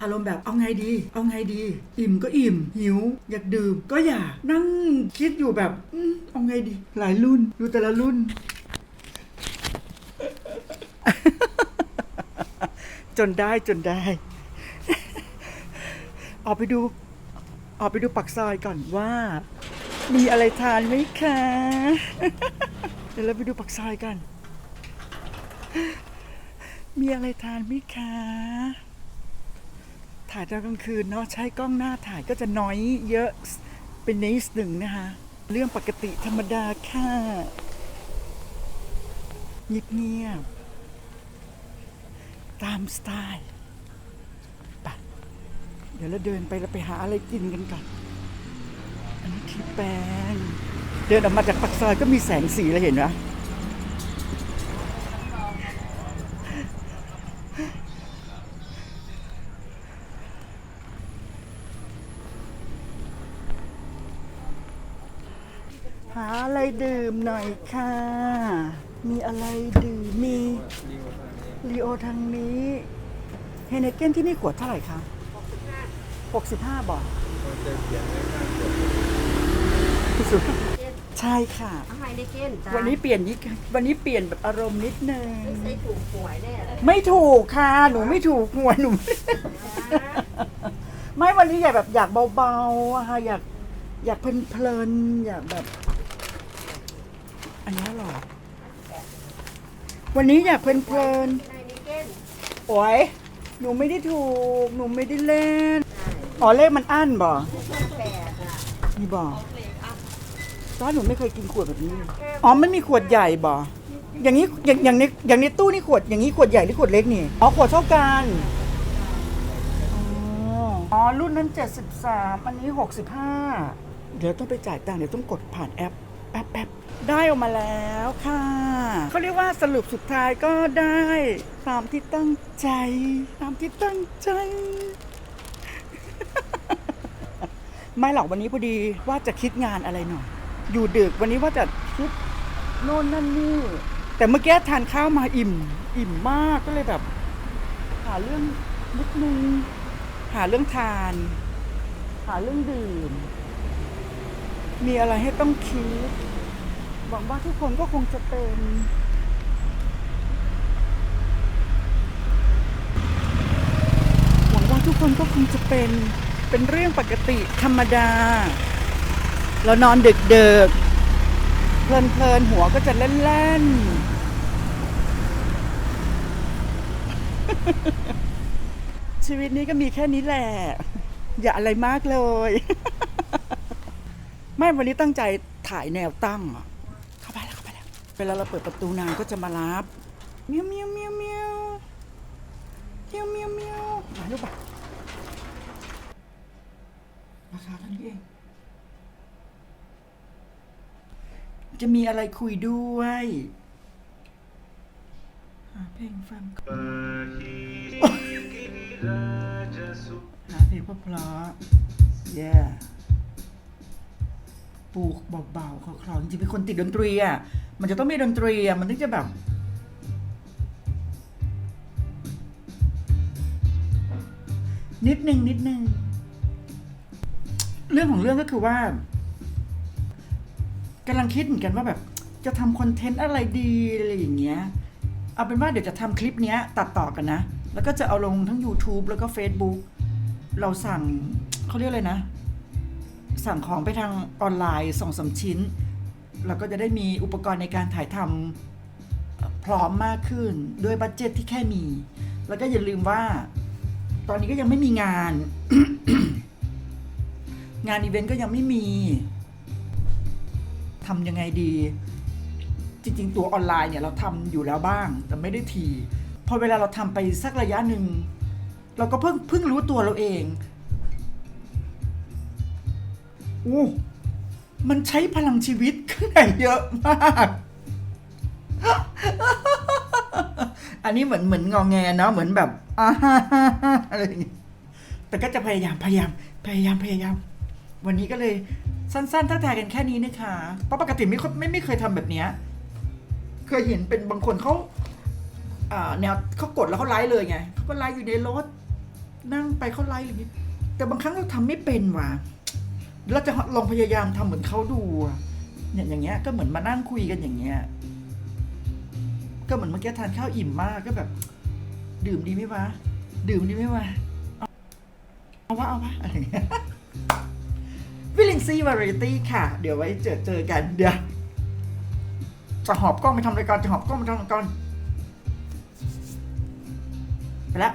อารมณ์แบบเอาไงดี เอาไงดี อิ่มก็อิ่ม หิว อยากดื่มก็อยากนั่งคิดอยู่แบบอเอาไงดี หลายรุ่น ดูแต่ละรุ่น จนได้จนได้ ออกไปดู ออกไปดูปักซอยก่อนว่า มีอะไรทานไหมคะ เดี๋ยวเราไปดูปักซอยกัน มีอะไรทานไหมคะ ถ่ายตอนกลางคืนเนาะใช้กล้องหน้าถ่ายก็จะน้อยเยอะเป็นนิดหนึ่งนะคะ เรื่องปกติธรรมดาค่ะเงียบๆตามสไตล์ไปเดี๋ยวเราเดินไปเราไปหาอะไรกินกันก่อนอันนี้ที่แปลงเดินออกมาจากปากซอยก็มีแสงสีแล้วเห็นไหม หาอะไรดื่มหน่อยค่ะ มีอะไรดื่ม มีลีโอทางนี้เฮเนเก้นที่นี่ขวดเท่าไหร่คะ65บาทที่สุดใช่ค่ะ เอาไฮเนเก้นจ้าวันนี้เปลี่ยนนิดวันนี้เปลี่ยนแบบอารมณ์นิดนึง ไม่ใช่ถูกหวยแน่เลยไม่ถูกค่ะ หนูไม่ถูกหวยหนู ไม่วันนี้อยากแบบอยากเบาๆอะค่ะอยากอยากเพลินๆอยากแบบ อันนี้หรอ วันนี้อยากเพลินๆโอ้ยหนูไม่ได้ถูก หนูไม่ได้เล่น อ๋อเลขมันอั้นบ่แปดอะนี่บ่ตอนหนูไม่เคยกินขวดแบบนี้อ๋อ มันมีขวดใหญ่บ่อย่างนี้อย่างอย่างในอย่างในตู้นี่ขวดอย่างนี้ขวดใหญ่หรือขวดเล็กนี่ อ๋อขวดเท่ากัน อ๋ออ๋อรุ่นนั้น 73 อันนี้ 65 เดี๋ยวต้องไปจ่ายตังค์เดี๋ยวต้องกดผ่านแอป แอปแอปได้ออกมาแล้วค่ะ เขาเรียกว่าสรุปสุดท้ายก็ได้ตามที่ตั้งใจ ตามที่ตั้งใจ ไม่หรอกวันนี้พอดีว่าจะคิดงานอะไรหน่อยอยู่ดึกวันนี้ว่าจะคิดโน่นนั่นนี่แต่เมื่อกี้ทานข้าวมาอิ่ม อิ่มมากก็เลยแบบ หาเรื่องนิดนึงหาเรื่องทาน หาเรื่องดื่ม มีอะไรให้ต้องคิดหวังว่าทุกคนก็คงจะเป็นหวังว่าทุกคนก็คงจะเป็นเป็นเรื่องปกติธรรมดา เรานอนดึกเดิกเพลินเพลินหัวก็จะเล่นเล่นๆชีวิตนี้ก็มีแค่นี้แหละ อย่าอะไรมากเลย ไม่วันนี้ตั้งใจถ่ายแนวตั้งอะเข้าไปแล้วเข้าไปแล้วเวลาเราเปิดประตูนางก็จะมารับเมียวเมียวเมียวเมียวเมียวเมียวเมียวมาลูกปะราคาเท่านี้เองจะมีอะไรคุยด้วยหาเพลงฟังก่อนหาเพลงเพราะๆ yeah ปลูกเบาๆคลอๆจริงๆเป็นคนติดดนตรีอะมันจะต้องมีดนตรีอะมันถึงจะแบบนิดนึงนิดนึง เรื่องของเรื่องก็คือว่ากำลังคิดเหมือนกันว่าแบบ จะทำคอนเทนต์อะไรดีอะไรอย่างเงี้ย เอาเป็นว่าเดี๋ยวจะทำคลิปเนี้ย ตัดต่อกันนะ แล้วก็จะเอาลงทั้ง YouTube แล้วก็ Facebook เราสั่งเขาเรียกอะไรนะ สั่งของไปทางออนไลน์สองสามชิ้น เราก็จะได้มีอุปกรณ์ในการถ่ายทำพร้อมมากขึ้นด้วยบัตเจ็ตที่แค่มี แล้วก็อย่าลืมว่า ตอนนี้ก็ยังไม่มีงาน งานอีเวนต์ก็ยังไม่มีทำยังไงดี จริง ๆ ตัวออนไลน์เนี่ยเราทำอยู่แล้วบ้าง แต่ไม่ได้ที พอเวลาเราทำไปสักระยะหนึ่ง เราก็เพิ่งเพิ่งรู้ตัวเราเอง อู้มันใช้พลังชีวิตข้างในเยอะมาก อันนี้เหมือนเหมือนงองแงเนาะเหมือนแบบอะไรอย่างงี้แต่ก็จะพยายามพยายาม พยายามพยายาม วันนี้ก็เลยสั้นๆทักทายกันแค่นี้นะคะเพราะปกติไม่ไม่ไม่เคยทำแบบเนี้ยเคยเห็นเป็นบางคนเขาแนวเขากดแล้วเขาไลฟ์เลยไงเขาก็ไลฟ์อยู่ในรถ นั่งไปเขาไลฟ์อย่างงี้แต่บางครั้งเราทำไม่เป็นว่ะ เราจะลองพยายามทำเหมือนเขาดูอะเนี่ยอย่างเงี้ยก็เหมือนมานั่งคุยกันอย่างเงี้ยก็เหมือนเมื่อกี้ทานข้าวอิ่มมากก็แบบ ดื่มดีไหมวะดื่มดีไหมวะเอาเอาวะเอาวะอะไรอย่างเงี้ยวิลลิงซีวาไรตี้ค่ะ เดี๋ยวไว้เจอเจอกันเดี๋ยวจะหอบกล้องไปทำรายการจะหอบกล้องไปทำรายการไปแล้ว